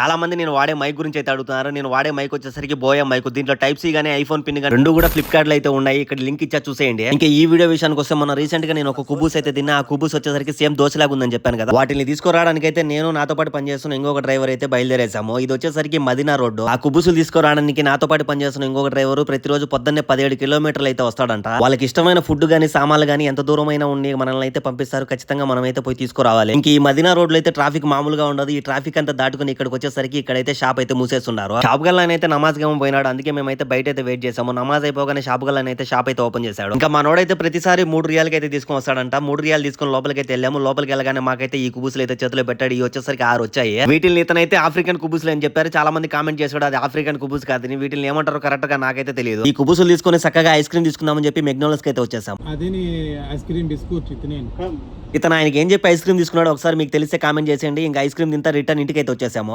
చాలా మంది నేను వాడే మైక్ గురించి అయితే అడుగుతున్నారు. నేను వాడే మైక్ వచ్చేసరికి బోయా మైక్. దీంట్లో టైప్ సి గానీ ఐఫోన్ పిన్ గానీ రెండు కూడా ఫ్లిప్కార్ట్లో అయితే ఉన్నాయి. ఇక్కడ లింక్ ఇచ్చా చూసేయండి. ఇంకా ఈ వీడియో విషయానికి వస్తే మన రీసెంట్గా నేను ఒక కుబూస్ అయితే తిన్నా. ఆ కుబూస్ వచ్చేసరికి సేమ్ దోశలాగా ఉందని చెప్పాను కదా. వాటిని తీసుకురావడానికి అయితే నేను నాతో పాటు పనిచేస్తున్న ఇంకొక డ్రైవర్ అయితే బయలుదేరేసాము ఇది వచ్చేసరికి మదినా రోడ్డు ఆ కుబుసులు తీసుకురావడానికి నాతో పాటు పనిచేస్తున్న ఇంకొక డ్రైవర్ ప్రతిరోజు పొద్దున్నే పదిహేడు కిలోమీటర్లు అయితే వస్తాడంట. వాళ్ళకి ఇష్టమైన ఫుడ్ గానీ సామాన్లు గానీ ఎంత దూరమైనా ఉండి మనల్ని అయితే పంపిస్తారు. ఖచ్చితంగా మనం అయితే పోయి తీసుకురావాలి. ఇంక ఈ మదీనా రోడ్లో అయితే ట్రాఫిక్ మామూలుగా ఉండదు. ఈ ట్రాఫిక్ అంతా దాటుకుని ఇక్కడికి వచ్చేసరికి ఇక్కడైతే షాప్ అయితే మూసేస్తున్నారు. షాప్ గల్లాన్ అయితే నమాజ్ గేమో పోయినాడు. అందుకే మేమైతే బయట అయితే వెయిట్ చేసాము నమాజ్ అయిపోగానే షాప్ గల్లాన్ అయితే షాప్ అయితే ఓపెన్ చేశాడు. ఇంకా మనోడైతే ప్రతిసారి మూడు రియాలకి అయితే తీసుకొని వస్తాడంట. మూడు రియాలు తీసుకొని లోపలికి అయితే వెళ్ళాము. లోపలికి వెళ్ళగానే మాకైతే ఈ కుబుసులు అయితే చేతిలో పెట్టాడు. ఈ వచ్చేసరికి ఆరు వచ్చాయి. వీటిని ఇతనైతే ఆఫ్రికన్ కుబుసులు అని చెప్పారు. చాలా మంది కామెంట్ చేశాడు అది ఆఫ్రికన్ కుబుస్ కాదని వీటిని ఏమంటారు కరెక్ట్గా నాకైతే తెలియదు. ఈ కుబుసులు తీసుకొని చక్కగా ఐస్ క్రీమ్ తీసుకుందామని చెప్పి మెగ్నోలస్ అయితే వచ్చేసాం. అదే ఐస్ క్రీమ్ బిస్కెట్ ఇతను ఆయనకి ఏం చెప్పి ఐస్ క్రీమ్ తీసుకున్నాడు ఒకసారి మీకు తెలిస్తే కామెంట్ చేసేయండి. ఇంకా ఐస్ క్రీమ్ తింతా రిటర్న్ ఇంటికి అయితే వచ్చేసాము.